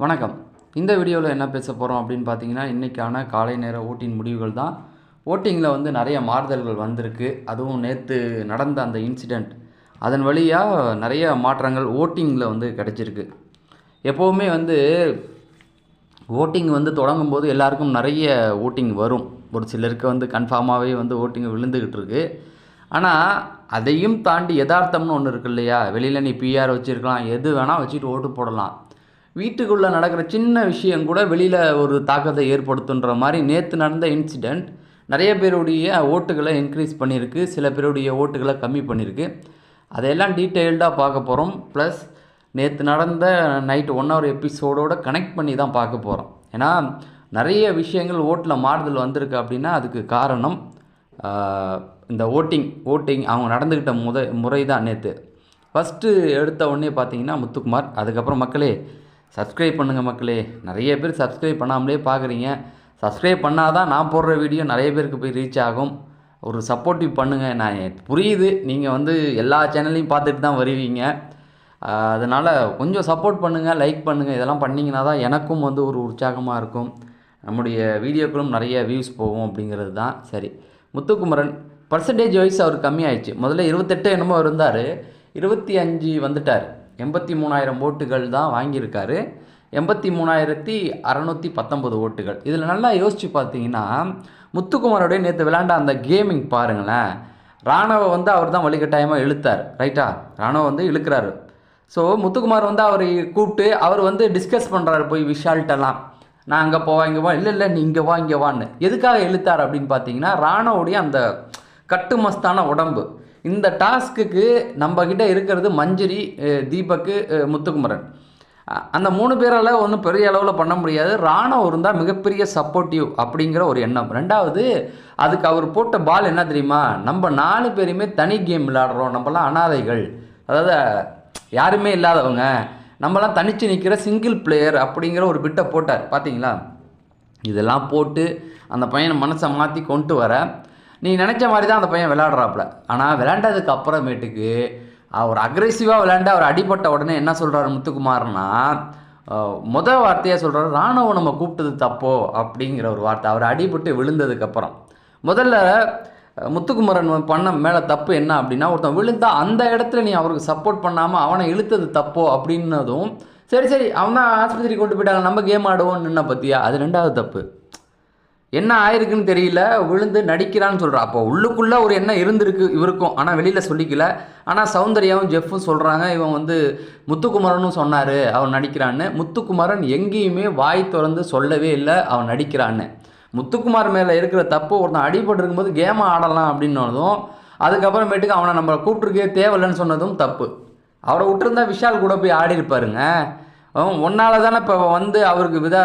வணக்கம். இந்த வீடியோவில் என்ன பேச போகிறோம் அப்படின்னு பார்த்தீங்கன்னா இன்றைக்கான காலை நேர ஓட்டின் முடிவுகள் தான். ஓட்டிங்கில் வந்து நிறைய மாறுதல்கள் வந்திருக்கு. அதுவும் நேற்று நடந்த அந்த இன்சிடெண்ட் அதன் வழியாக நிறைய மாற்றங்கள் ஓட்டிங்கில் வந்து கிடச்சிருக்கு. எப்போவுமே வந்து ஓட்டிங் வந்து தொடங்கும் போது எல்லாருக்கும் நிறைய ஓட்டிங் வரும். ஒரு சிலருக்கு வந்து கன்ஃபார்மாகவே வந்து ஓட்டிங் விழுந்துக்கிட்டு இருக்கு. ஆனால் அதையும் தாண்டி யதார்த்தம்னு ஒன்று இருக்கு இல்லையா? வெளியில் நீ பிஆர் வச்சுருக்கலாம். எது வேணால் வச்சுட்டு ஓட்டு போடலாம். வீட்டுக்குள்ளே நடக்கிற சின்ன விஷயம் கூட வெளியில் ஒரு தாக்கத்தை ஏற்படுத்துன்ற மாதிரி நேற்று நடந்த இன்சிடெண்ட் நிறைய பேருடைய ஓட்டுகளை இன்க்ரீஸ் பண்ணியிருக்கு. சில பேருடைய ஓட்டுகளை கம்மி பண்ணியிருக்கு. அதையெல்லாம் டீட்டெயில்டாக பார்க்க போகிறோம் ப்ளஸ் நேற்று நடந்த நைட் ஒன் ஹவர் எபிசோடோடு கனெக்ட் பண்ணி தான் பார்க்க போகிறோம் ஏன்னா நிறைய விஷயங்கள் ஓட்டில் மாறுதல் வந்திருக்கு அப்படின்னா அதுக்கு காரணம் இந்த ஓட்டிங் ஓட்டிங் அவங்க நடந்துக்கிட்ட முத முறை தான் நேற்று ஃபஸ்ட்டு எடுத்த உடனே பார்த்தீங்கன்னா முத்துக்குமார் அதுக்கப்புறம் மக்களே சப்ஸ்கிரைப் பண்ணுங்கள் மக்களே. நிறைய பேர் சப்ஸ்கிரைப் பண்ணாமலே பார்க்குறீங்க சப்ஸ்கிரைப் பண்ணால் தான் நான் போடுற வீடியோ நிறைய பேருக்கு போய் ரீச் ஆகும். ஒரு சப்போர்ட்டிவ் பண்ணுங்கள் நான் புரியுது. நீங்கள் வந்து எல்லா சேனல்லையும் பார்த்துட்டு தான் வருவீங்க. அதனால் கொஞ்சம் சப்போர்ட் பண்ணுங்கள் லைக் பண்ணுங்கள் இதெல்லாம் பண்ணிங்கன்னா தான் எனக்கும் வந்து ஒரு உற்சாகமாக இருக்கும். நம்முடைய வீடியோக்களும் நிறைய வியூஸ் போகும் அப்படிங்கிறது தான். சரி. முத்துக்குமரன் பர்சன்டேஜ் வைஸ் அவர் கம்மியாயிடுச்சு. முதல்ல இருபத்தெட்டு என்னமோ இருந்தார். இருபத்தி அஞ்சு வந்துட்டார். எண்பத்தி மூணாயிரம் ஓட்டுகள் தான் வாங்கியிருக்காரு. எண்பத்தி மூணாயிரத்தி அறநூற்றி பத்தொம்பது ஓட்டுகள். இதில் நல்லா யோசித்து பார்த்தீங்கன்னா முத்துக்குமாரோடைய நேற்று விளையாண்ட அந்த கேமிங் பாருங்களேன். ராணுவ வந்து அவர் தான் வழிகட்டாயமாக இழுத்தார். ரைட்டா ராணுவ வந்து இழுக்கிறாரு. ஸோ முத்துக்குமார் வந்து அவரை கூப்பிட்டு அவர் வந்து டிஸ்கஸ் பண்ணுறாரு போய் விஷால்ட்டெல்லாம். நான் அங்கே போவா இங்கே வா இல்லை இல்லை நீ இங்கே வா இங்கே வான்னு. எதுக்காக இழுத்தார் அப்படின்னு பார்த்தீங்கன்னா ராணுவோடைய அந்த கட்டுமஸ்தான உடம்பு. இந்த டாஸ்க்குக்கு நம்ம இருக்கிறது மஞ்சரி தீபக்கு முத்துக்குமரன். அந்த மூணு பேரால் ஒன்றும் பெரிய அளவில் பண்ண முடியாது. ராணுவம் இருந்தால் மிகப்பெரிய சப்போர்ட்டிவ் அப்படிங்கிற ஒரு எண்ணம். ரெண்டாவது அதுக்கு அவர் போட்ட பால் என்ன தெரியுமா? நம்ம நாலு பேருமே தனி கேம் விளையாடுறோம். நம்மலாம் அனாதைகள். அதாவது யாருமே இல்லாதவங்க. நம்மலாம் தனித்து நிற்கிற சிங்கிள் பிளேயர் அப்படிங்கிற ஒரு பிட்டை போட்டார். பார்த்தீங்களா இதெல்லாம் போட்டு அந்த பையனை மனசை மாற்றி கொண்டு வர நீ நினச்ச மாதிரி தான் அந்த பையன் விளாட்றாப்புல ஆனால் விளாண்டதுக்கு அப்புறமேட்டுக்கு அவர் அக்ரெசிவாக விளாண்டு அவர் அடிபட்ட உடனே என்ன சொல்கிறாரு முத்துக்குமார்னா முதல் வார்த்தையாக சொல்கிறாரு ராணுவம் நம்ம கூப்பிட்டது தப்போ அப்படிங்கிற ஒரு வார்த்தை. அவர் அடிபட்டு விழுந்ததுக்கப்புறம் முதல்ல முத்துக்குமரன் பண்ண மேலே தப்பு என்ன அப்படின்னா ஒருத்தன் விழுந்தா அந்த இடத்துல நீ அவருக்கு சப்போர்ட் பண்ணாமல் அவனை இழுத்தது தப்போ அப்படின்னதும் சரி சரி அவன் தான் ஆஸ்பத்திரி கொண்டு போயிட்டாங்க நம்ம கேம் ஆடுவோம்னு நின்ன பற்றியா அது ரெண்டாவது தப்பு. என்ன ஆயிருக்குன்னு தெரியல விழுந்து நடிக்கிறான்னு சொல்கிறா அப்போ உள்ளுக்குள்ளே ஒரு எண்ணம் இருந்திருக்கு இவருக்கும். ஆனால் வெளியில் சொல்லிக்கல. ஆனால் சௌந்தர்யாவும் ஜெஃப்பும் சொல்கிறாங்க இவன் வந்து முத்துக்குமரனும் சொன்னார் அவன் நடிக்கிறான்னு. முத்துக்குமரன் எங்கேயுமே வாய் திறந்து சொல்லவே இல்லை அவன் நடிக்கிறான்னு. முத்துக்குமார் மேலே இருக்கிற தப்பு ஒருத்தன் அடிபட்டு இருக்கும்போது கேமை ஆடலாம் அப்படின்னதும் அதுக்கப்புறமேட்டுக்கு அவனை நம்ம கூப்பிட்ருக்கே தேவையில்லைன்னு சொன்னதும் தப்பு. அவரை விட்டுருந்தா விஷால் கூட போய் ஆடி இருப்பாருங்க உன்னால தானே இப்போ வந்து அவருக்கு விதா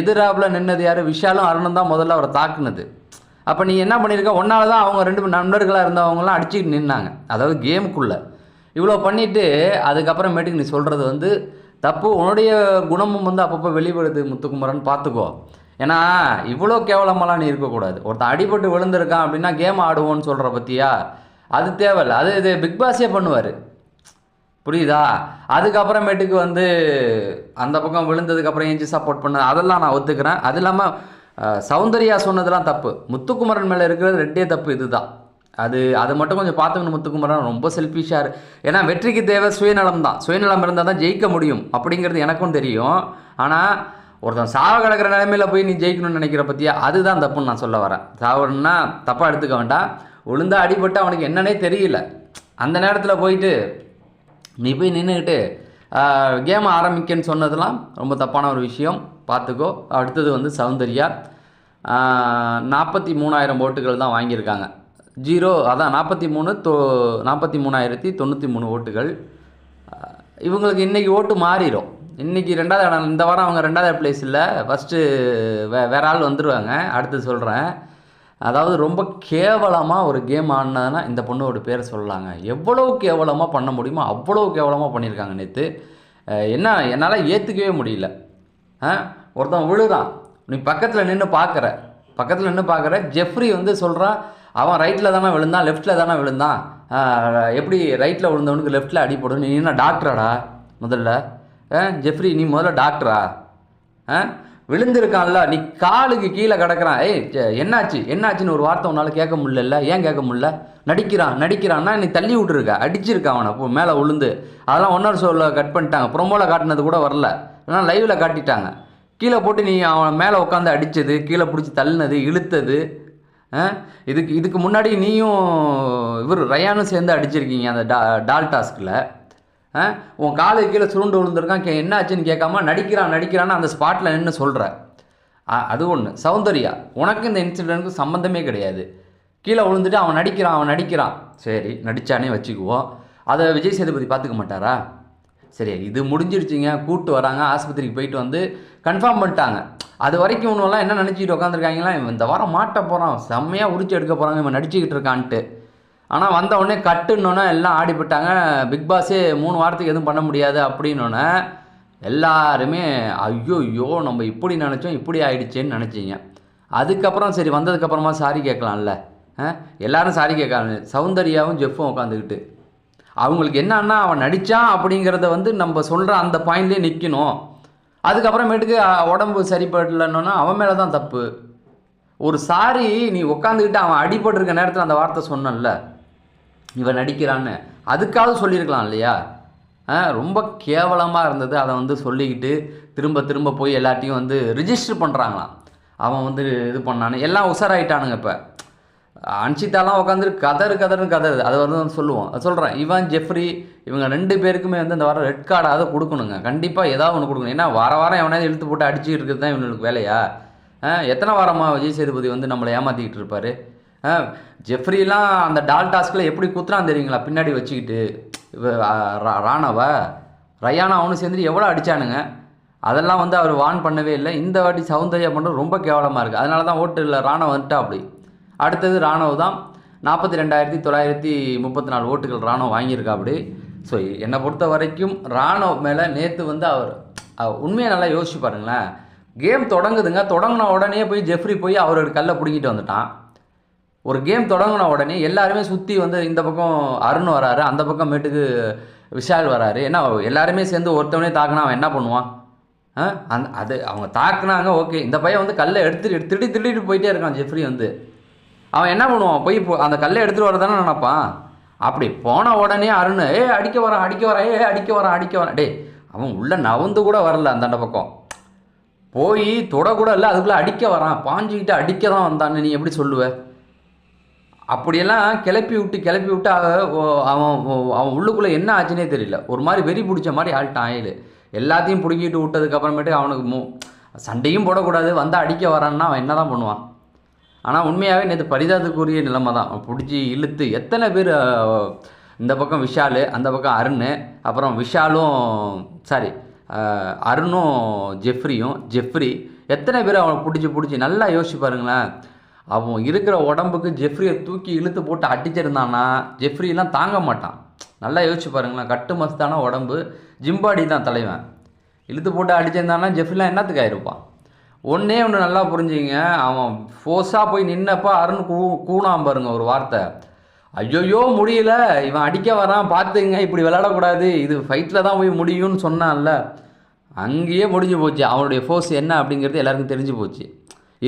எதிராவில் நின்னது யார்? விஷாலும் அருணும் தான் முதல்ல அவரை தாக்குனது. அப்போ நீ என்ன பண்ணியிருக்க ஒன்றால் தான் அவங்க ரெண்டு நண்பர்களாக இருந்தவங்களாம் அடிச்சுக்கிட்டு நின்னாங்க. அதாவது கேமுக்குள்ளே. இவ்வளோ பண்ணிவிட்டு அதுக்கப்புறமேட்டுக்கு நீ சொல்கிறது வந்து தப்பு. உன்னுடைய குணமும் வந்து அப்பப்போ வெளிப்படுது முத்துக்குமரன் பார்த்துக்கோ ஏன்னா இவ்வளோ கேவலமெல்லாம் நீ இருக்கக்கூடாது. ஒருத்தன் அடிபட்டு விழுந்திருக்கான் அப்படின்னா கேம் ஆடுவோன்னு சொல்கிற பற்றியா அது தேவையில்ல. அது இது பிக் பாஸே பண்ணுவார். புரியுதா? அதுக்கப்புறமேட்டுக்கு வந்து அந்த பக்கம் விழுந்ததுக்கப்புறம் ஏஞ்சி சப்போர்ட் பண்ண அதெல்லாம் நான் ஒத்துக்கிறேன். அது இல்லாமல் சௌந்தர்யா சொன்னதெல்லாம் தப்பு. முத்துக்குமரன் மேலே இருக்கிறது ரெண்டே தப்பு இதுதான். அது அது மட்டும் கொஞ்சம் பார்த்துக்கணும் முத்துக்குமரன். ரொம்ப செல்ஃபிஷாக இரு. ஏன்னா வெற்றிக்கு தேவை சுயநலம் தான். சுயநலம் இருந்தால் தான் ஜெயிக்க முடியும். அப்படிங்கிறது எனக்கும் தெரியும். ஆனால் ஒருத்தன் சாவ கிடக்கிற நிலைமையில் போய் நீ ஜெயிக்கணும்னு நினைக்கிற பற்றியா அதுதான் தப்புன்னு நான் சொல்ல வரேன். சாவணும்னா தப்பாக எடுத்துக்க வேண்டாம். விழுந்தா அடிபட்டு அவனுக்கு என்னன்னே தெரியல. அந்த நேரத்தில் போயிட்டு நீ போய் நின்றுக்கிட்டு கேம் ஆரம்பிக்கன்னு சொன்னதெல்லாம் ரொம்ப தப்பான ஒரு விஷயம். பார்த்துக்கோ. அடுத்தது வந்து சௌந்தர்யா. நாற்பத்தி மூணாயிரம் ஓட்டுகள் தான் வாங்கியிருக்காங்க. ஜீரோ அதான் நாற்பத்தி மூணு தொ நாற்பத்தி மூணாயிரத்தி தொண்ணூற்றி மூணு ஓட்டுகள். இவங்களுக்கு இன்றைக்கி ஓட்டு மாறிடும் இன்றைக்கி ரெண்டாவது இடம் இந்த வாரம் அவங்க ரெண்டாவது பிளேஸ் இல்லை. ஃபஸ்ட்டு வே வேற ஆள் வந்துடுவாங்க அடுத்து சொல்கிறேன் அதாவது ரொம்ப கேவலமாக ஒரு கேம் ஆடினதுன்னா இந்த பொண்ணோட பேரை சொல்லலாங்க. எவ்வளோ கேவலமாக பண்ண முடியுமோ அவ்வளோ கேவலமாக பண்ணியிருக்காங்க நேற்று என்ன என்னால் ஏற்றுக்கவே முடியல. ஆ ஒருத்தன் விழுதான் நீ பக்கத்தில் நின்று பார்க்குற பக்கத்தில் நின்று பார்க்குற ஜெஃப்ரி வந்து சொல்கிறான் அவன் ரைட்டில் தானே விழுந்தான் லெஃப்ட்டில் தானே விழுந்தான். எப்படி ரைட்டில் விழுந்தவனுக்கு லெஃப்ட்டில் அடிப்படும் நீ என்ன டாக்டராடா முதல்ல? ஆ, ஜெஃப்ரி நீ முதல்ல டாக்டரா ஆ? விழுந்திருக்கான்ல நீ காலுக்கு கீழே கிடக்குறான். ஏய் என்னாச்சு? என்னாச்சுன்னு ஒரு வார்த்தை உன்னால் கேட்க முடியல ஏன் கேட்க முடியல? நடிக்கிறான் நடிக்கிறான்னா நீ தள்ளி விட்டுருக்க. அடிச்சிருக்க அவனை இப்போ மேலே விழுந்து அதெல்லாம் ஒன்னொரு ஷோவில் கட் பண்ணிட்டாங்க. ப்ரொமோவில் காட்டினது கூட வரல. ஆனால் லைவில் காட்டிட்டாங்க. கீழே போட்டு நீ அவன் மேலே உட்காந்து அடித்தது கீழே பிடிச்சி தள்ளினது இழுத்தது ஆ? இதுக்கு இதுக்கு முன்னாடி நீயும் இவர் ரயானும் சேர்ந்து அடிச்சிருக்கீங்க அந்த டா டால் டாஸ்கில். உன் காலை கீழே சுருண்டு விழுந்திருக்கான். கே என்ன ஆச்சுன்னு கேட்காம நடிக்கிறான் நடிக்கிறான்னு அந்த ஸ்பாட்டில் நின்று சொல்கிற அது ஒன்று சௌந்தர்யா உனக்கு இந்த இன்சிடெண்ட்டுக்கு சம்மந்தமே கிடையாது. கீழே விழுந்துட்டு அவன் நடிக்கிறான் அவன் நடிக்கிறான். சரி நடிச்சானே வச்சுக்குவோம். அதை விஜய் சேதுபதி பார்த்துக்க மாட்டாரா? சரி இது முடிஞ்சிருச்சுங்க. கூப்பிட்டு வராங்க ஆஸ்பத்திரிக்கு போயிட்டு வந்து கன்ஃபார்ம் பண்ணிட்டாங்க. அது வரைக்கும் ஒன்றுலாம் என்ன நினச்சிட்டு உட்காந்துருக்காங்களா இவன் இந்த வாரம் மாட்ட போகிறான் செம்மையாக உரிச்சு எடுக்க போகிறாங்க இவன் நடிச்சுக்கிட்டு இருக்கான்ட்டு. ஆனால் வந்த உடனே கட்டுன்னொன்னே எல்லாம் ஆடிப்பட்டாங்க பிக் பாஸே மூணு வாரத்துக்கு எதுவும் பண்ண முடியாது அப்படின்னோடனே எல்லாருமே ஐயோ ஐயோ நம்ம இப்படி நினச்சோம் இப்படி ஆயிடுச்சேன்னு நினச்சிங்க. அதுக்கப்புறம் சரி வந்ததுக்கப்புறமா சாரி கேட்கலாம்ல. ஆ? எல்லாரும் சாரி கேட்கலாம் சௌந்தர்யாவும் ஜெஃப்பும் உட்காந்துக்கிட்டு அவங்களுக்கு என்னன்னா அவன் நடித்தான் அப்படிங்கிறத வந்து நம்ம சொல்கிற அந்த பாயிண்ட்லேயே நிற்கணும் அதுக்கப்புறமேட்டுக்கு உடம்பு சரிப்படலன்னா அவன் மேலே தான் தப்பு. ஒரு சாரி நீ உட்காந்துக்கிட்டு அவன் அடிபட்டிருக்க நேரத்தில் அந்த வார்த்தை சொன்னல இவன் நடிக்கிறான்னு. அதுக்காவது சொல்லியிருக்கலாம் இல்லையா? ஆ, ரொம்ப கேவலமாக இருந்தது. அதை வந்து சொல்லிக்கிட்டு திரும்ப திரும்ப போய் எல்லாத்தையும் வந்து ரிஜிஸ்டர் பண்ணுறாங்களாம் அவன் வந்து இது பண்ணான்னு. எல்லாம் உஷாராயிட்டானுங்க இப்போ. அன்சிதாலாம் உட்காந்து கதறு கதறுன்னு கதறு அதை வந்து சொல்லுவோம். சொல்கிறேன் இவன் ஜெஃப்ரி இவங்க ரெண்டு பேருக்குமே வந்து இந்த வாரம் ரெட் கார்டாவது கொடுக்கணுங்க. கண்டிப்பாக ஏதாவது ஒன்று கொடுக்கணும். ஏன்னா வார வாரம் எவனாவது இழுத்து போட்டு அடிச்சுட்டு இருக்கிறது தான் இவனுக்கு வேலையா? ஆ, எத்தனை வாரமாக விஜய் சேதுபதி வந்து நம்மளை ஏமாற்றிக்கிட்டு இருப்பாரு? ஜெஃப்ரிலாம் அந்த டால் டாஸ்கில் எப்படி குத்துறான் தெரியுங்களா? பின்னாடி வச்சுக்கிட்டு. இவ, ராணவ? ரயானா அவனு சேர்ந்துட்டு எவ்வளோ அடிச்சானுங்க? அதெல்லாம் வந்து அவர் வான் பண்ணவே இல்லை. இந்த வாட்டி சௌந்தர்யா பண்ணுறது ரொம்ப கேவலமாக இருக்குது அதனால தான் ஓட்டு இல்லை ராணவ வந்துட்டா அப்படி. அடுத்தது ராணுவ தான். நாற்பத்தி ரெண்டாயிரத்தி தொள்ளாயிரத்தி முப்பத்தி நாலு ஓட்டுகள் ராணுவம் வாங்கியிருக்கா அப்படி. ஸோ என்னை பொறுத்த வரைக்கும் ராணுவ மேலே நேற்று வந்து அவர் அவர் உண்மையை நல்லா யோசிச்சு பாருங்களேன். கேம் தொடங்குதுங்க. தொடங்கின உடனே போய் ஜெஃப்ரி போய் அவரோட கல்லை பிடுங்கிட்டு வந்துட்டான். ஒரு கேம் தொடங்கின உடனே எல்லாருமே சுற்றி வந்து இந்த பக்கம் அருண் வராரு அந்த பக்கம் மேட்டுக்கு விஷால் வராரு. ஏன்னா எல்லாருமே சேர்ந்து ஒருத்தவனே தாக்குனா அவன் என்ன பண்ணுவான்? அந் அது அவங்க தாக்குனாங்க ஓகே. இந்த பையன் வந்து கல்லை எடுத்துட்டு திருடி திருடிட்டு போயிட்டே இருக்கான் ஜெஃப்ரி வந்து. அவன் என்ன பண்ணுவான்? போய் போ அந்த கல்லை எடுத்துகிட்டு வரதானே நினைப்பான்? அப்படி போன உடனே அருண் ஏ அடிக்க வரான் அடிக்க வரான் ஏ அடிக்க வரான் அடிக்க வரான். டே அவன் உள்ளே நவந்து கூட வரல அந்தாண்ட பக்கம். போய் தொட கூட இல்லை அதுக்குள்ளே அடிக்க வரான். பாஞ்சுக்கிட்டு அடிக்க தான் வந்தான்னு நீ எப்படி சொல்லுவ? அப்படியெல்லாம் கிளப்பி விட்டு கிளப்பி விட்டு அவ- ஓ- அவன் அவன் உள்ளுக்குள்ளே என்ன ஆச்சுன்னே தெரியல. ஒரு மாதிரி வெறி பிடிச்ச மாதிரி ஆள்ட்டான் ஆயில். எல்லாத்தையும் பிடுங்கிட்டு விட்டதுக்கு அப்புறமேட்டு அவனுக்கு மு சண்டையும் போடக்கூடாது. வந்தால் அடிக்க வரான்னா அவன் என்ன தான் பண்ணுவான்? ஆனால் உண்மையாகவே நேற்று பரிதாபத்துக்குரிய நிலைமை தான். பிடிச்சி இழுத்து எத்தனை பேர் இந்த பக்கம் விஷால் அந்த பக்கம் அருண் அப்புறம் விஷாலும் சாரி அருணும் ஜெஃப்ரியும் ஜெஃப்ரி எத்தனை பேர் அவனை பிடிச்சி பிடிச்சி நல்லா யோசிச்சு பாருங்களேன். அவன் இருக்கிற உடம்புக்கு ஜெஃப்ரியை தூக்கி இழுத்து போட்டு அடிச்சிருந்தான்னா ஜெஃப்ரியெலாம் தாங்க மாட்டான். நல்லா யோசிச்சு பாருங்களேன் கட்டு மஸ்தான உடம்பு. ஜிம்பாடி தான் தலைவன். இழுத்து போட்டு அடிச்சிருந்தான்னா ஜெஃப்ரிலாம் என்னத்துக்கு ஆயிருப்பான் ஒன்றே ஒன்று நல்லா புரிஞ்சுங்க அவன் ஃபோர்ஸாக போய் நின்னப்போ அருண் கூ கூணாம் பாருங்க ஒரு வார்த்தை. ஐயோயோ முடியல. இவன் அடிக்க வரான் பார்த்துங்க இப்படி விளையாடக்கூடாது. இது ஃபைட்டில் தான் போய் முடியும்னு சொன்னான்ல. அங்கேயே முடிஞ்சு போச்சு. அவனுடைய ஃபோர்ஸ் என்ன அப்படிங்கிறது எல்லாருக்கும் தெரிஞ்சு போச்சு.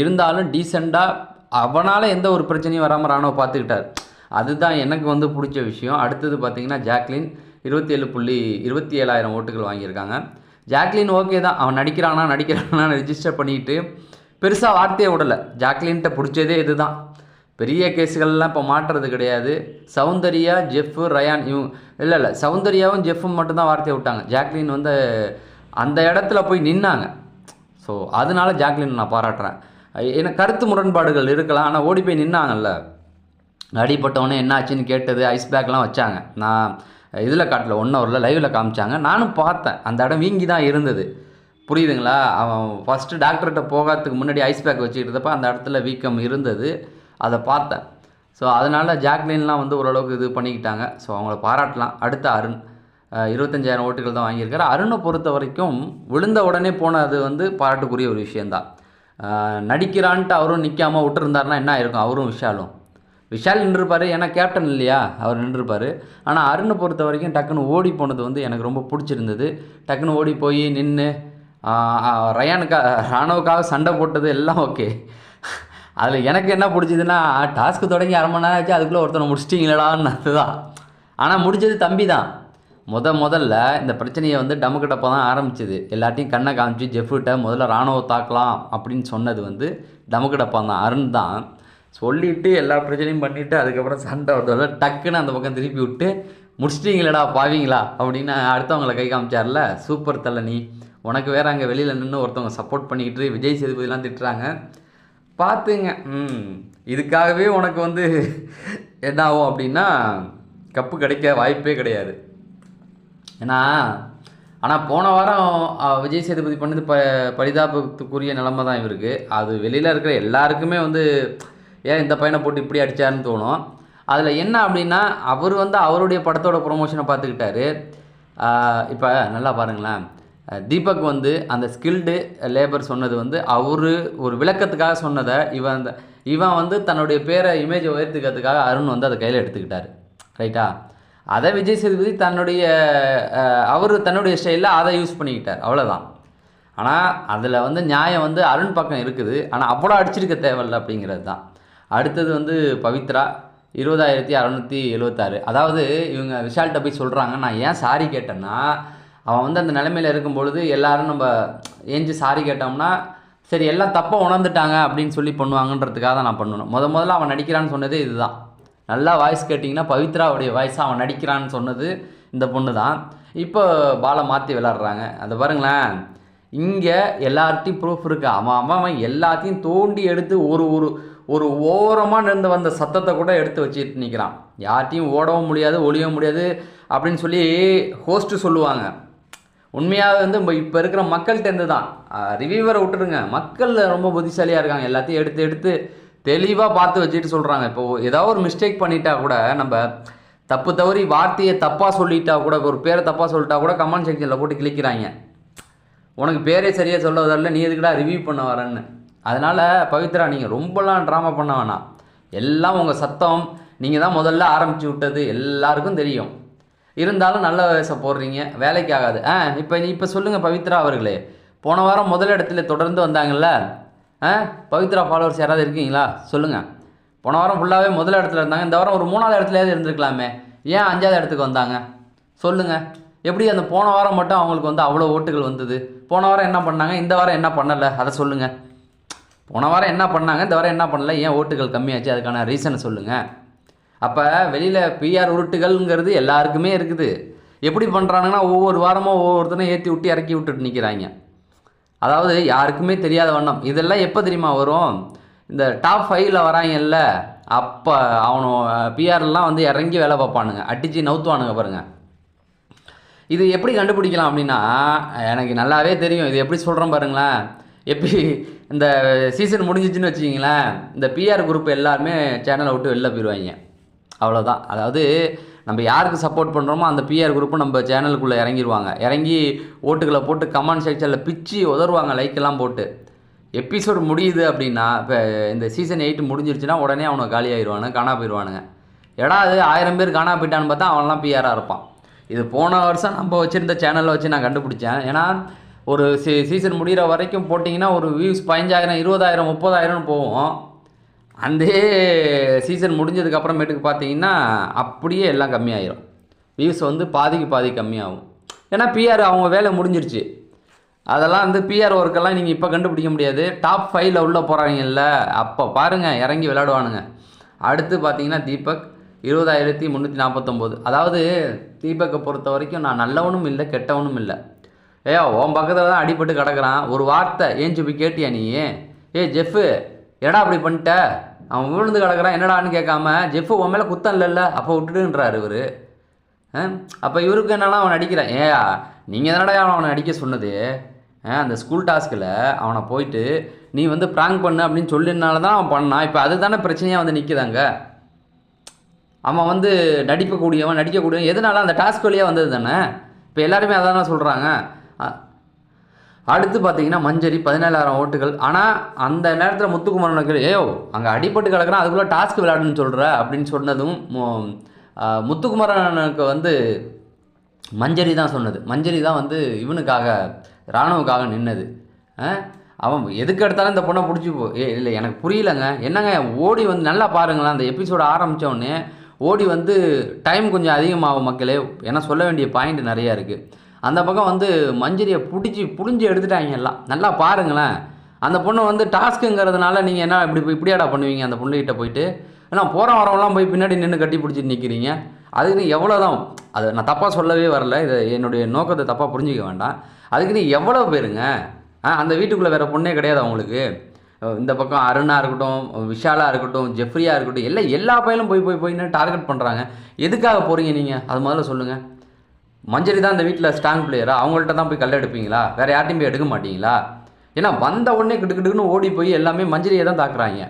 இருந்தாலும் டீசெண்டாக அவனால் எந்த ஒரு பிரச்சனையும் வராமல் ராணுவ பார்த்துக்கிட்டார். அதுதான் எனக்கு வந்து பிடிச்ச விஷயம். அடுத்தது பார்த்தீங்கன்னா ஜாக்லின் இருபத்தி ஏழு புள்ளி இருபத்தி ஏழாயிரம் ஓட்டுகள் வாங்கியிருக்காங்க. ஜாக்லின் ஓகே தான். அவன் நடிக்கிறானா நடிக்கிறானா ரிஜிஸ்டர் பண்ணிட்டு பெருசாக வார்த்தையை விடலை. ஜாக்லின்கிட்ட பிடிச்சதே இதுதான். பெரிய கேஸுகள்லாம் இப்போ மாட்டுறது கிடையாது. சௌந்தர்யா ஜெஃப் ரயான் இவங்க இல்லை இல்லை சௌந்தர்யாவும் ஜெஃப்பும் மட்டும்தான் வார்த்தையை விட்டாங்க. ஜாக்லின் வந்து அந்த இடத்துல போய் நின்னாங்க. ஸோ அதனால ஜாக்லின் நான் பாராட்டுறேன். ஏன்னா கருத்து முரண்பாடுகள் இருக்கலாம். ஆனால் ஓடி போய் நின்னாங்கல்ல. அடிப்பட்டவொடனே என்னாச்சுன்னு கேட்டது ஐஸ் பேக்லாம் வச்சாங்க. நான் இதில் காட்டல ஒன் ஹவரில் லைவில் காமிச்சாங்க. நானும் பார்த்தேன். அந்த இடம் வீங்கி தான் இருந்தது. புரியுதுங்களா? அவன் ஃபஸ்ட்டு டாக்டர்கிட்ட போகிறதுக்கு முன்னாடி ஐஸ் பேக் வச்சுக்கிட்டப்ப அந்த இடத்துல வீக்கம் இருந்தது. அதை பார்த்தேன். ஸோ அதனால் ஜாக்லின்லாம் வந்து ஓரளவுக்கு இது பண்ணிக்கிட்டாங்க. ஸோ அவங்கள பாராட்டலாம். அடுத்த அருண் இருபத்தஞ்சாயிரம் ஓட்டுகள் தான் வாங்கியிருக்காரு. அருணை பொறுத்த வரைக்கும் விழுந்த உடனே போனது வந்து பாராட்டுக்குரிய ஒரு விஷயந்தான் நடிக்கிறான்ட்டு அவரும் நிற்காம விட்டுருந்தாருன்னா என்ன ஆயிருக்கும்? அவரும் விஷாலும். விஷால் நின்றுருப்பாரு ஏன்னா கேப்டன் இல்லையா? அவர் நின்றுருப்பார். ஆனால் அருணை பொறுத்த வரைக்கும் டக்குன்னு ஓடி போனது வந்து எனக்கு ரொம்ப பிடிச்சிருந்தது. டக்குன்னு ஓடி போய் நின்று ரயானுக்கா ராணுவுக்காக சண்டை போட்டது எல்லாம் ஓகே. அதில் எனக்கு என்ன பிடிச்சதுன்னா டாஸ்க்கு தொடங்கி அரை மணி நேரம் ஆச்சு அதுக்குள்ளே ஒருத்தனை முடிச்சிட்டிங்களடான்னு அதுதான். ஆனால் முடிச்சது தம்பி தான் முத முதல்ல இந்த பிரச்சனையை வந்து டமுக்கிட்டப்போ தான் ஆரம்பிச்சது. எல்லாத்தையும் கண்ணை காமிச்சு ஜெஃப்கிட்ட முதல்ல இராணுவ தாக்கலாம் அப்படின்னு சொன்னது வந்து டமுக்கிட்டப்பா தான் அருண் தான். சொல்லிவிட்டு எல்லா பிரச்சனையும் பண்ணிவிட்டு அதுக்கப்புறம் சண்டை வருதோட டக்குன்னு அந்த பக்கம் திருப்பி விட்டு முடிச்சிட்டிங்களடா பாவீங்களா? அப்படின்னு அடுத்தவங்களை கை காமிச்சார்ல சூப்பர் தள்ளனி உனக்கு வேறு அங்கே வெளியில் நின்று ஒருத்தவங்க சப்போர்ட் பண்ணிக்கிட்டு விஜய் சேதுபதிலாம் திட்டுறாங்க. பார்த்துங்க. ம். இதுக்காகவே உனக்கு வந்து என்ன ஆகும் அப்படின்னா கப்பு கிடைக்க வாய்ப்பே கிடையாது. ஏன்னா ஆனால் போன வாரம் விஜய் சேதுபதி பண்ணது ப பரிதாபத்துக்குரிய நிலைமை தான் இவருக்கு. அது வெளியில் இருக்கிற எல்லாருக்குமே வந்து ஏன் இந்த பையனை போட்டு இப்படி அடிச்சாருன்னு தோணும். அதில் என்ன அப்படின்னா அவர் வந்து அவருடைய படத்தோட ப்ரொமோஷனை பார்த்துக்கிட்டாரு. இப்போ நல்லா பாருங்களேன். தீபக் வந்து அந்த ஸ்கில்டு லேபர் சொன்னது வந்து அவர் ஒரு விளக்கத்துக்காக சொன்னதை இவன் அந்த இவன் வந்து தன்னுடைய பேரை இமேஜை உயர்த்துக்கிறதுக்காக அருண் வந்து அதை கையில் எடுத்துக்கிட்டாரு. ரைட்டா அதை விஜய் சேதுபதி தன்னுடைய அவர் தன்னுடைய ஸ்டைலில் அதை யூஸ் பண்ணிக்கிட்டார். அவ்வளோதான் ஆனால் அதில் வந்து நியாயம் வந்து அருண் பக்கம் இருக்குது. ஆனால் அவ்வளோ அடிச்சிருக்க தேவையில்ல அப்படிங்கிறது தான். அடுத்தது வந்து பவித்ரா இருபதாயிரத்தி அறநூற்றி எழுவத்தாறு. அதாவது இவங்க விஷால்கிட்ட போய் சொல்கிறாங்க நான் ஏன் சாரி கேட்டேன்னா அவன் வந்து அந்த நிலைமையில் இருக்கும் பொழுது எல்லாரும் நம்ம ஏஞ்சி சாரி கேட்டோம்னா சரி எல்லாம் தப்பாக உணர்ந்துட்டாங்க அப்படின்னு சொல்லி பண்ணுவாங்கன்றதுக்காக தான் நான் பண்ணணும். முத முதல்ல அவன் நடிக்கிறான்னு சொன்னதே இதுதான். நல்லா வாய்ஸ் கேட்டிங்கன்னா பவித்ராவுடைய வாய்ஸாக அவன் நடிக்கிறான்னு சொன்னது இந்த பொண்ணு தான் இப்போ பாலை மாற்றி விளாட்றாங்க அதை பாருங்களேன். இங்கே எல்லார்ட்டையும் ப்ரூஃப் இருக்குது அவன் அவன் அவன் எல்லாத்தையும் தோண்டி எடுத்து ஒரு ஒரு ஒரு ஓரமாக நின்று வந்த சத்தத்தை கூட எடுத்து வச்சுட்டு நிற்கிறான் யார்ட்டையும் ஓடவும் முடியாது ஒழியவும் முடியாது அப்படின்னு சொல்லி ஹோஸ்ட்டு சொல்லுவாங்க. உண்மையாக வந்து இப்போ இப்போ இருக்கிற மக்கள்கிட்டேருந்து தான் ரிவியூவரை விட்டுருங்க மக்கள் ரொம்ப புத்திசாலியாக இருக்காங்க. எல்லாத்தையும் எடுத்து எடுத்து தெளிவாக பார்த்து வச்சுட்டு சொல்கிறாங்க இப்போ ஏதாவது ஒரு மிஸ்டேக் பண்ணிட்டா கூட நம்ம தப்பு தவறி வார்த்தையை தப்பாக சொல்லிட்டா கூட ஒரு பேரை தப்பாக சொல்லிட்டா கூட கமெண்ட் செக்ஷனில் போட்டு கிளிக்கிறாங்க உனக்கு பேரே சரியாக சொல்ல வரல நீ எதுக்குடா ரிவ்யூ பண்ண வரேன்னு. அதனால் பவித்ரா நீங்கள் ரொம்பலாம் ட்ராமா பண்ண வேணாம். எல்லாம் உங்கள் சத்தம் நீங்கள் தான் முதல்ல ஆரம்பித்து விட்டது எல்லாருக்கும் தெரியும். இருந்தாலும் நல்ல வயசை போடுறீங்க வேலைக்கு ஆகாது. ஆ இப்போ இப்போ சொல்லுங்கள் பவித்ரா அவர்களே. போன வாரம் முதல் இடத்துல தொடர்ந்து வந்தாங்கல்ல? பவித்ரா ஃபாலோவர்ஸ் யாராவது இருக்கீங்களா? சொல்லுங்கள் போன வாரம் ஃபுல்லாகவே முதல் இடத்துல இருந்தாங்க. இந்த வாரம் ஒரு மூணாவது இடத்துலயாவது இருந்திருக்கலாமே. ஏன் அஞ்சாவது இடத்துக்கு வந்தாங்க? சொல்லுங்கள் எப்படி அந்த போன வாரம் மட்டும் அவங்களுக்கு வந்து அவ்வளோ ஓட்டுகள் வந்தது? போன வாரம் என்ன பண்ணாங்க? இந்த வாரம் என்ன பண்ணலை? அதை சொல்லுங்கள் போன வாரம் என்ன பண்ணாங்க? இந்த வாரம் என்ன பண்ணல? ஏன் ஓட்டுகள் கம்மியாச்சு? அதுக்கான ரீசனை சொல்லுங்கள் அப்போ வெளியில் பிஆர் உருட்டுகள்ங்கிறது எல்லாருக்குமே இருக்குது. எப்படி பண்ணுறாங்கன்னா ஒவ்வொரு வாரமும் ஒவ்வொருத்தரும் ஏற்றி விட்டு இறக்கி விட்டுட்டு நிற்கிறாங்க அதாவது யாருக்குமே தெரியாத வண்ணம். இதெல்லாம் எப்போ தெரியுமா வரும்? இந்த டாப் ஃபைவ்ல வராங்கல்ல அப்போ அவனோ பிஆர்லாம் வந்து இறங்கி வேலை பார்ப்பானுங்க. அடித்து நவுத்துவானுங்க பாருங்கள் இது எப்படி கண்டுபிடிக்கலாம் அப்படின்னா எனக்கு நல்லாவே தெரியும். இது எப்படி சொல்கிறோம் பாருங்களேன். எப்படி இந்த சீசன் முடிஞ்சிச்சுன்னு வச்சுக்கிங்களேன். இந்த பிஆர் குரூப் எல்லாருமே சேனலை விட்டு வெளில போயிடுவாங்க அவ்வளோதான் அதாவது நம்ம யாருக்கு சப்போர்ட் பண்ணுறோமோ அந்த பிஆர் குரூப்பு நம்ம சேனலுக்குள்ளே இறங்கிடுவாங்க இறங்கி ஓட்டுகளை போட்டு கமெண்ட் செக்ஷனில் பிச்சு உதருவாங்க லைக் எல்லாம் போட்டு. எபிசோடு முடியுது அப்படின்னா இப்போ இந்த சீசன் எயிட் முடிஞ்சிருச்சுன்னா உடனே அவனை காலி ஆயிடுவானுங்க காணா போயிடுவானுங்க ஏடா அது ஆயிரம் பேர் காணா போயிட்டான்னு பார்த்தா அவன்லாம் பிஆராக இருப்பான். இது போன வருஷம் நம்ம வச்சுருந்த சேனலில் வச்சு நான் கண்டுபிடிச்சேன். ஏன்னா ஒரு சீ சீசன் முடிகிற வரைக்கும் போட்டிங்கன்னா ஒரு வியூஸ் பதினஞ்சாயிரம் இருபதாயிரம் முப்பதாயிரம்னு போகும். அந்த சீசன் முடிஞ்சதுக்கப்புறமேட்டுக்கு பார்த்தீங்கன்னா அப்படியே எல்லாம் கம்மியாயிரும். வியூஸ் வந்து பாதிக்கு பாதி கம்மியாகும். ஏன்னா பிஆர் அவங்க வேலை முடிஞ்சிருச்சு. அதெல்லாம் வந்து பிஆர் ஒர்க்கெல்லாம் நீங்கள் இப்போ கண்டுபிடிக்க முடியாது. டாப் ஃபைவ்ல உள்ளே போகிறாங்கல்ல அப்போ பாருங்கள் இறங்கி விளையாடுவானுங்க. அடுத்து பார்த்தீங்கன்னா தீபக் இருபதாயிரத்தி முந்நூற்றி நாற்பத்தொம்போது அதாவது தீபக்கை பொறுத்த வரைக்கும் நான் நல்லவனும் இல்லை கெட்டவனும் இல்லை. ஏ உன் பக்கத்தில் தான் அடிபட்டு கிடக்குறான். ஒரு வார்த்தை ஏஞ்சி போய் கேட்டியா நீ? ஏ ஜெஃப்பு ஏடா அப்படி பண்ணிட்ட? அவன் விழுந்து கிடக்குறான். என்னடான்னு கேட்காம ஜெஃப் உன் மேலே குத்தம் இல்லைல்ல? அப்போ விட்டுடுன்றார் இவர். அப்போ இவருக்கு என்னன்னா அவன் அடிக்கிறான் ஏயா நீங்கள் தானடா அவனை நடிக்க சொன்னது? ஆ, அந்த ஸ்கூல் டாஸ்கில் அவனை போயிட்டு நீ வந்து ப்ராங்க் பண்ணு அப்படின்னு சொல்லினால தான் அவன் பண்ணான். இப்போ அதுதானே பிரச்சனையாக வந்து நிற்குதாங்க அவன் வந்து நடிக்கக்கூடியவன் நடிக்கக்கூடியவன். எதனால அந்த டாஸ்க் வழியாக வந்தது தானே? இப்போ எல்லாருமே அதான சொல்கிறாங்க அடுத்து பார்த்தீங்கன்னா மஞ்சரி பதினேழாயிரம் ஓட்டுகள். ஆனால் அந்த நேரத்தில் முத்துக்குமரனுக்கு ஏயோ அங்கே அடிபட்டு கிடக்குறான் அதுக்குள்ளே டாஸ்க் விளையாடுன்னு சொல்கிற அப்படின்னு சொன்னதும் மு- முத்துக்குமரனுக்கு வந்து மஞ்சரி தான் சொன்னது. மஞ்சரி தான் வந்து இவனுக்காக ராணுவுக்காக நின்னது. ஆ? அவன் எதுக்கு எடுத்தாலும் இந்த பொண்ணை பிடிச்சி போ ஏ இல்லை எனக்கு புரியலங்க. என்னங்க ஓடி வந்து நல்லா பாருங்களேன். அந்த எபிசோடு ஆரம்பிச்ச உடனே ஓடி வந்து டைம் கொஞ்சம் அதிகமாகும் மக்களே. ஏன்னா சொல்ல வேண்டிய பாயிண்ட் நிறையா இருக்குது அந்த பக்கம் வந்து மஞ்சரியை பிடிச்சி புழிஞ்சு எடுத்துட்டாங்க எல்லாம். நல்லா பாருங்களேன். அந்த பொண்ணு வந்து டாஸ்க்குங்கிறதுனால நீங்கள் என்ன இப்படி இப்படியாடா பண்ணுவீங்க அந்த பொண்ணுகிட்ட போயிட்டு? ஏன்னா போகிற வரவெல்லாம் போய் பின்னாடி நின்று கட்டி பிடிச்சிட்டு நிற்கிறீங்க அதுக்கு நீ எவ்வளோ தான் அது நான் தப்பாக சொல்லவே வரல. இதை என்னுடைய நோக்கத்தை தப்பாக புரிஞ்சிக்க வேண்டாம். அதுக்கு நீ எவ்வளோ பேருங்க? ஆ அந்த வீட்டுக்குள்ளே வேறு பொண்ணே கிடையாது அவங்களுக்கு இந்த பக்கம் அருணாக இருக்கட்டும் விஷாலாக இருக்கட்டும் ஜெஃப்ரியாக இருக்கட்டும் எல்லாம் எல்லா பையலும் போய் போய் போயின்னு டார்கெட் பண்ணுறாங்க எதுக்காக போகிறீங்க நீங்கள் அது முதல்ல சொல்லுங்கள் மஞ்சரி தான் இந்த வீட்டில் ஸ்ட்ராங் பிளேயரா அவங்கள்ட்ட தான் போய் கல் எடுப்பீங்களா? வேறு யார்ட்டையும் போய் எடுக்க மாட்டீங்களா? ஏன்னா வந்த உடனே கிட்டு ஓடி போய் எல்லாமே மஞ்சரியை தான் தாக்குறாங்க.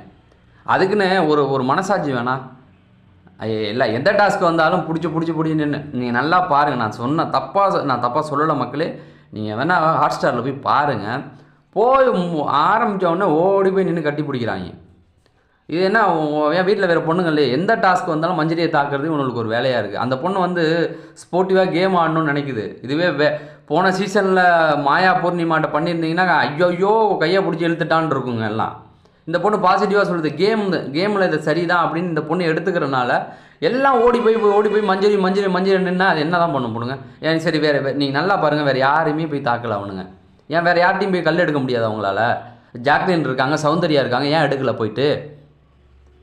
அதுக்குன்னு ஒரு ஒரு மனசாட்சி வேணாம் இல்லை எந்த டாஸ்க் வந்தாலும் பிடிச்சி பிடிச்சி பிடிச்சி நின்று நீங்கள் நல்லா பாருங்கள் நான் சொன்ன தப்பாக நான் தப்பாக சொல்லலை மக்களே. நீங்கள் வேணால் ஹாட் ஸ்டாரில் போய் பாருங்கள் போய் ஆரம்பித்த உடனே ஓடி போய் நின்று கட்டி பிடிக்கிறாங்க. இது என்ன என் வீட்டில் வேறு பொண்ணுங்க இல்லையே எந்த டாஸ்க் வந்தாலும் மஞ்சரியை தாக்குறது உங்களுக்கு ஒரு வேலையாக இருக்குது அந்த பொண்ணு வந்து ஸ்போர்ட்டிவாக கேம் ஆடணும்னு நினைக்குது. இதுவே வே போன சீசனில் மாயா பூர்ணிமாட்ட பண்ணியிருந்தீங்கன்னா ஐயோ ஐயோ கையை பிடிச்சி இழுத்துட்டான்னு இருக்குங்க எல்லாம். இந்த பொண்ணு பாசிட்டிவாக சொல்லுது கேம் கேமில் இது சரிதான் அப்படின்னு இந்த பொண்ணு எடுத்துக்கிறனால எல்லாம் ஓடி போய் போய் ஓடி போய் மஞ்சரி மஞ்சரி மஞ்சரி நின்னா அது என்ன தான் பண்ண போடுங்க ஏன் சரி வேறு நீங்கள் நல்லா பாருங்கள் வேறு யாரையுமே போய் தாக்கல அவனுங்க. ஏன் வேறு யார்ட்டையும் போய் கல் எடுக்க முடியாது அவங்களால? ஜாக்லின் இருக்காங்க சௌந்தர்யா இருக்காங்க ஏன் எடுக்கல போயிட்டு?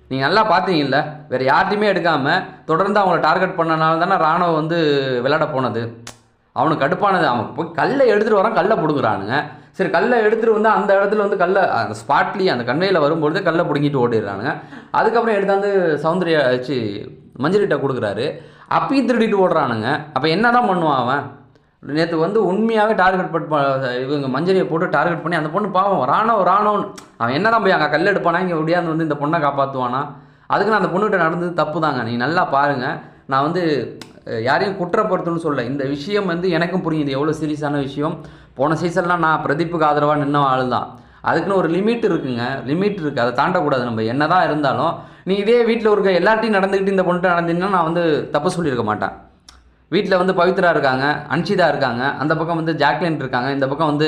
நீங்கள் நல்லா பார்த்தீங்கல்ல வேறு யார்ட்டையுமே எடுக்காமல் தொடர்ந்து அவங்கள டார்கெட் பண்ணனால தானே ராணுவம் வந்து விளையாட போனது. அவனுக்கு கடுப்பானது. அவன் போய் கல்லை எடுத்துகிட்டு வரான் கல்லை பிடுங்குறானுங்க. சரி கல்லை எடுத்துகிட்டு வந்து அந்த இடத்துல வந்து கல்லை அந்த ஸ்பாட்லேயே அந்த கண்ணையில் வரும்பொழுது கல்லை பிடுங்கிட்டு ஓடிடுறானுங்க. அதுக்கப்புறம் எடுத்தாந்து சௌந்தர்யா வச்சு மஞ்சளிட்ட கொடுக்குறாரு. அப்பயும் திருடிட்டு ஓடுறானுங்க. அப்போ என்ன தான் பண்ணுவான் அவன்? நேற்று வந்து உண்மையாகவே டார்கெட் பட் இவங்க மஞ்சரியை போட்டு டார்கெட் பண்ணி அந்த பொண்ணு பாவம் ராணோ ராணோன்னு அவன் என்ன தான் போய் அங்கே கல் எடுப்பானா? இங்கே ஒடியாந்து வந்து இந்த பொண்ணை காப்பாற்றுவானா அதுக்கு நான் அந்த பொண்ணுகிட்ட நடந்தது தப்பு தாங்க நீ நல்லா பாருங்கள் நான் வந்து யாரையும் குற்றப்படுத்தணும்னு சொல்ல இந்த விஷயம் வந்து எனக்கும் புரியுது. எவ்வளோ சீரியஸான விஷயம். போன சீசன்லாம் நான் பிரதீப்புக்கு ஆதரவாக நின்ன ஆள் தான் அதுக்குன்னு ஒரு லிமிட் இருக்குங்க. லிமிட் இருக்குது அதை தாண்டக்கூடாது நம்ம. என்ன தான் இருந்தாலும் நீ இதே வீட்டில் இருக்க எல்லார்ட்டையும் நடந்துக்கிட்டு இந்த பொண்ணுகிட்ட நடந்தீங்கன்னா நான் வந்து தப்பு சொல்லியிருக்க மாட்டேன். வீட்டில் வந்து பவித்ரா இருக்காங்க அன்ஷிதா இருக்காங்க அந்த பக்கம் வந்து ஜாக்லின் இருக்காங்க இந்த பக்கம் வந்து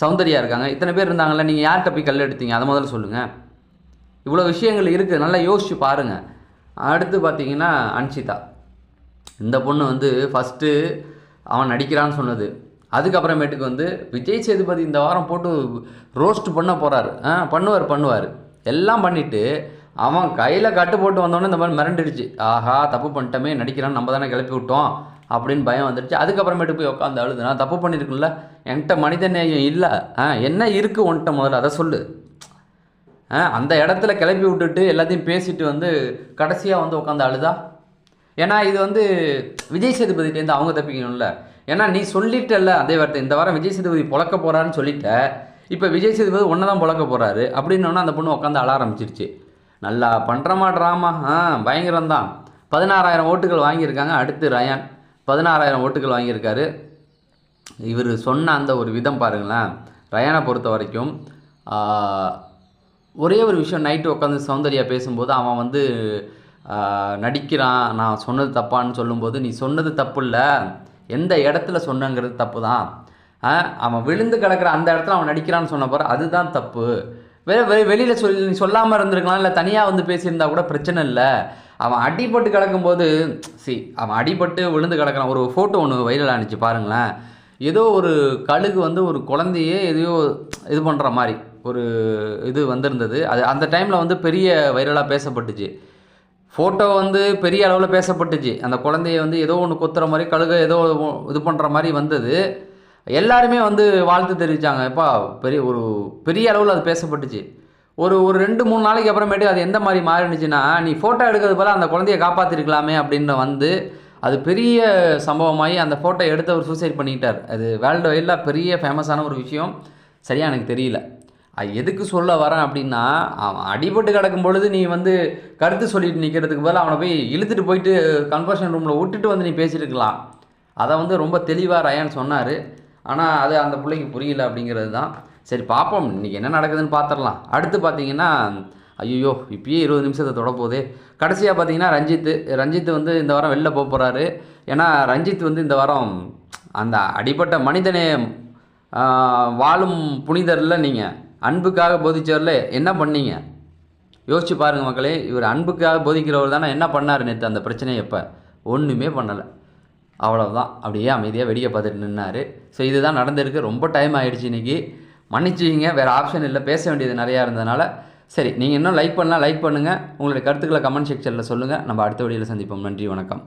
சௌந்தர்யா இருக்காங்க. இத்தனை பேர் இருந்தாங்கல்ல நீங்கள் யார்கிட்ட போய் கல் எடுத்தீங்க? அதை முதல்ல சொல்லுங்கள் இவ்வளோ விஷயங்கள் இருக்குது நல்லா யோசிச்சு பாருங்கள் அடுத்து பார்த்தீங்கன்னா அன்ஷிதா. இந்த பொண்ணு வந்து ஃபஸ்ட்டு அவன் நடிக்கிறான்னு சொன்னது. அதுக்கப்புறமேட்டுக்கு வந்து விஜய் சேதுபதி இந்த வாரம் போட்டு ரோஸ்ட் பண்ண போகிறாரு ஆ பண்ணுவார் பண்ணுவார். எல்லாம் பண்ணிவிட்டு அவன் கையில் கட்டு போட்டு வந்தோடனே இந்த மாதிரி மிரண்டுடுச்சு. ஆஹா தப்பு பண்ணிட்டோமே நடிக்கிறான்னு நம்ம தானே கிளப்பி விட்டோம். அப்படின்னு பயம் வந்துடுச்சு அதுக்கப்புறமேட்டு போய் உட்காந்து அழுது. நான் தப்பு பண்ணியிருக்குல்ல என்கிட்ட மனித நேயம் இல்லை. ஆ என்ன இருக்குது உன்கிட்ட முதல்ல? அதை சொல்லு. ஆ, அந்த இடத்துல கிளப்பி விட்டுட்டு எல்லாத்தையும் பேசிட்டு வந்து கடைசியாக வந்து உட்காந்து அழுதா? ஏன்னா இது வந்து விஜய் சேதுபதிட்டேருந்து அவங்க தப்பிக்கணும்ல. ஏன்னா நீ சொல்லிட்டல அதே வார்த்தை. இந்த வாரம் விஜய் சேதுபதி பொழக்க போகிறான்னு சொல்லிட்ட. இப்போ விஜய் சேதுபதி ஒன்று தான் பொழக்க போகிறாரு அப்படின்னோன்னா அந்த பொண்ணு உட்காந்து அழ ஆரம்பிச்சிருச்சு. நல்லா பண்ணுறமா ட்ராமா. ஆ பயங்கரம் தான் பதினாறாயிரம் ஓட்டுகள் வாங்கியிருக்காங்க. அடுத்து ரயான். பதினாறாயிரம் ஓட்டுகள் வாங்கியிருக்காரு. இவர் சொன்ன அந்த ஒரு விதம் பாருங்களேன். ரயானை பொறுத்த வரைக்கும் ஒரே ஒரு விஷயம் நைட்டு உட்காந்து சௌந்தர்யா பேசும்போது அவன் வந்து நடிக்கிறான் நான் சொன்னது தப்பான்னு சொல்லும்போது நீ சொன்னது தப்பு இல்லை எந்த இடத்துல சொன்னங்கிறது தப்பு தான். அவன் விழுந்து கிடக்கிற அந்த இடத்துல அவன் நடிக்கிறான்னு சொன்ன போகிற அதுதான் தப்பு. வெ வெளியில் சொல்லி நீ சொல்லாமல் இருந்திருக்கலாம் இல்லை தனியாக வந்து பேசியிருந்தா கூட பிரச்சனை இல்லை. அவன் அடிபட்டு கிடக்கும்போது சி அவன் அடிபட்டு விழுந்து கிடக்குறான். ஒரு ஃபோட்டோ ஒன்று வைரல் ஆனிச்சு பாருங்களேன். ஏதோ ஒரு கழுகு வந்து ஒரு குழந்தையே எதையோ இது பண்ணுற மாதிரி ஒரு இது வந்திருந்தது. அது அந்த டைமில் வந்து பெரிய வைரலாக பேசப்பட்டுச்சு. ஃபோட்டோ வந்து பெரிய அளவில் பேசப்பட்டுச்சு. அந்த குழந்தைய வந்து ஏதோ ஒன்று கொத்துற மாதிரி கழுக ஏதோ இது பண்ணுற மாதிரி வந்தது. எல்லாருமே வந்து வாழ்த்து தெரிவித்தாங்க எப்பா பெரிய ஒரு பெரிய அளவில் அது பேசப்பட்டுச்சு. ஒரு ஒரு ரெண்டு மூணு நாளைக்கு அப்புறமேட்டு அது எந்த மாதிரி மாறிடுச்சுன்னா நீ ஃபோட்டோ எடுக்கிறது போல் அந்த குழந்தைய காப்பாற்றிருக்கலாமே அப்படின்னு வந்து அது பெரிய சம்பவமாகி அந்த ஃபோட்டோ எடுத்து அவர் சூசைட் பண்ணிக்கிட்டார். அது வேர்ல்டு வைடில் பெரிய ஃபேமஸான ஒரு விஷயம். சரியாக எனக்கு தெரியல. அது எதுக்கு சொல்ல வரேன் அப்படின்னா அவன் அடிபட்டு கிடக்கும் பொழுது நீ வந்து கருத்து சொல்லிட்டு நிற்கிறதுக்கு பதில் அவனை போய் இழுத்துட்டு போயிட்டு கன்வர்ஷன் ரூமில் விட்டுட்டு வந்து நீ பேசியிருக்கலாம். அதை வந்து ரொம்ப தெளிவாக ரயான் சொன்னார். ஆனால் அது அந்த பிள்ளைக்கு புரியல அப்படிங்கிறது தான். சரி பார்ப்போம் இன்றைக்கி என்ன நடக்குதுன்னு பார்த்துடலாம் அடுத்து பார்த்தீங்கன்னா ஐயோ இப்பயே இருபது நிமிஷத்தை தொட கடைசியாக பார்த்தீங்கன்னா ரஞ்சித் ரஞ்சித் வந்து இந்த வாரம் வெளில போக போகிறாரு ஏன்னா ரஞ்சித் வந்து இந்த வாரம் அந்த அடிப்பட்ட மனிதனே வாழும் புனிதரில் நீங்கள் அன்புக்காக போதிச்சவரில் என்ன பண்ணீங்க? யோசிச்சு பாருங்கள் மக்களே இவர் அன்புக்காக போதிக்கிறவர் தானே. என்ன பண்ணார் நேற்று அந்த பிரச்சனையை எப்போ ஒன்றுமே பண்ணலை. அவ்வளோதான் அப்படியே அமைதியாக வெடிக்க பார்த்துட்டு நின்னார். ஸோ இதுதான் நடந்திருக்கு. ரொம்ப டைம் ஆகிடுச்சு இன்னைக்கு. மன்னிச்சுங்க வேறு ஆப்ஷன் இல்லை பேச வேண்டியது நிறையா இருந்ததுனால. சரி நீங்கள் இன்னும் லைக் பண்ணலாம் லைக் பண்ணுங்கள் உங்களுடைய கருத்துக்களை கமெண்ட் செக்ஷனில் சொல்லுங்கள் நம்ம அடுத்த வீடியோவில் சந்திப்போம். நன்றி வணக்கம்.